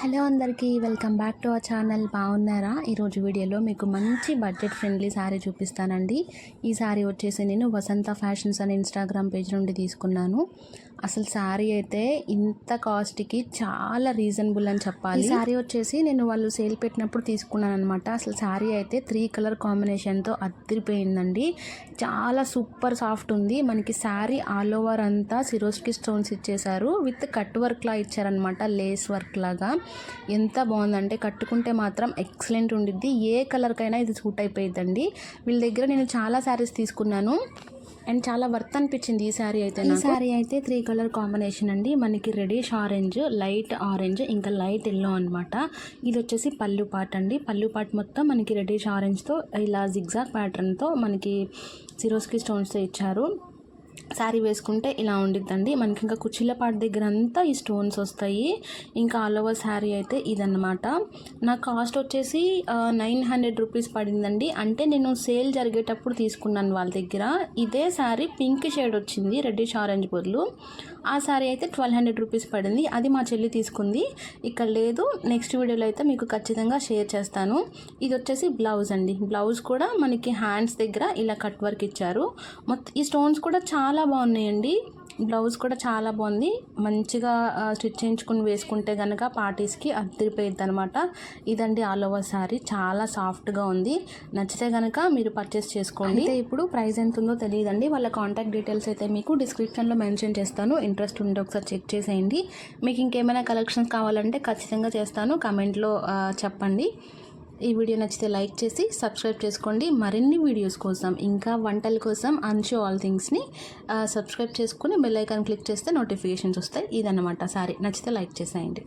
Hello అందరికీ welcome back to our channel. బాగున్నారా? ఈరోజు వీడియోలో మీకు మంచి బడ్జెట్ ఫ్రెండ్లీ శారీ చూపిస్తానండి. ఈ శారీ వచ్చేసి నేను వసంత ఫ్యాషన్స్ అనే ఇన్స్టాగ్రామ్ పేజ్ నుండి తీసుకున్నాను. అసలు శారీ అయితే ఇంత కాస్ట్కి చాలా రీజనబుల్ అని చెప్పాలి. ఈ శారీ వచ్చేసి నేను వాళ్ళు సేల్ పెట్టినప్పుడు తీసుకున్నాను అనమాట అసలు శారీ అయితే త్రీ కలర్ కాంబినేషన్తో అద్దరిపోయిందండి. చాలా సూపర్ సాఫ్ట్ ఉంది. మనకి శారీ ఆల్ ఓవర్ అంతా సిరోస్కి స్టోన్స్ ఇచ్చేశారు. విత్ కట్ వర్క్లా ఇచ్చారనమాట లేస్ వర్క్ లాగా. ఎంత బాగుందంటే కట్టుకుంటే మాత్రం ఎక్సలెంట్ ఉండిద్ది. ఏ కలర్కైనా ఇది సూట్ అయిపోయిద్దండి. వీళ్ళ దగ్గర నేను చాలా శారీస్ తీసుకున్నాను. అండ్ చాలా వర్త్ అనిపించింది ఈ శారీ అయితే ఈ శారీ అయితే త్రీ కలర్ కాంబినేషన్ అండి. మనకి రెడిష్ ఆరెంజ్ లైట్ ఆరెంజ్ ఇంకా లైట్ ఎల్లో అనమాట ఇది వచ్చేసి పళ్ళు పాట్ అండి. పళ్ళు పాట్ మొత్తం మనకి రెడిష్ ఆరెంజ్తో ఇలా జిగ్జాగ్ ప్యాటర్న్తో మనకి సిరోస్కి స్టోన్స్తో ఇచ్చారు. శారీ వేసుకుంటే ఇలా ఉండిద్దండి. మనకి ఇంకా కుచ్చిళ్ళ పాటు దగ్గర అంతా ఈ స్టోన్స్ వస్తాయి. ఇంకా ఆల్ ఓవర్ శారీ అయితే ఇదన్నమాట. నా కాస్ట్ వచ్చేసి నైన్ హండ్రెడ్ రూపీస్ పడిందండి. అంటే నేను సేల్ జరిగేటప్పుడు తీసుకున్నాను వాళ్ళ దగ్గర. ఇదే శారీ పింక్ షేడ్ వచ్చింది రెడ్డిష్ ఆరెంజ్ బదులు. ఆ శారీ అయితే ట్వెల్వ్ హండ్రెడ్ రూపీస్ పడింది. అది మా చెల్లి తీసుకుంది. ఇక్కడ లేదు. నెక్స్ట్ వీడియోలో అయితే మీకు ఖచ్చితంగా షేర్ చేస్తాను. ఇది వచ్చేసి బ్లౌజ్ అండి. బ్లౌజ్ కూడా మనకి హ్యాండ్స్ దగ్గర ఇలా కట్ వర్క్ ఇచ్చారు. మొత్తం ఈ స్టోన్స్ కూడా చాలా చాలా బాగున్నాయండి. బ్లౌజ్ కూడా చాలా బాగుంది. మంచిగా స్టిచ్ చేయించుకుని వేసుకుంటే కనుక పార్టీస్కి అద్దరిపోయింది అనమాట ఇదండి ఆల్ ఓవర్ శారీ. చాలా సాఫ్ట్గా ఉంది. నచ్చితే కనుక మీరు పర్చేస్ చేసుకోండి. అయితే ఇప్పుడు ప్రైస్ ఎంత ఉందో తెలియదండి. వాళ్ళ కాంటాక్ట్ డీటెయిల్స్ అయితే మీకు డిస్క్రిప్షన్లో మెన్షన్ చేస్తాను. ఇంట్రెస్ట్ ఉంటే ఒకసారి చెక్ చేసేయండి. మీకు ఇంకేమైనా కలెక్షన్స్ కావాలంటే ఖచ్చితంగా చేస్తాను. కమెంట్లో చెప్పండి. ఈ వీడియో నచ్చితే లైక్ చేసి సబ్స్క్రైబ్ చేసుకోండి. మరిన్ని వీడియోస్ కోసం ఇంకా వంటల కోసం అన్షో ఆల్ థింగ్స్ని సబ్స్క్రైబ్ చేసుకుని బెల్ ఐకాన్ క్లిక్ చేస్తే నోటిఫికేషన్స్ వస్తాయి. ఇదన్నమాట. సారీ నచ్చితే లైక్ చేసేయండి.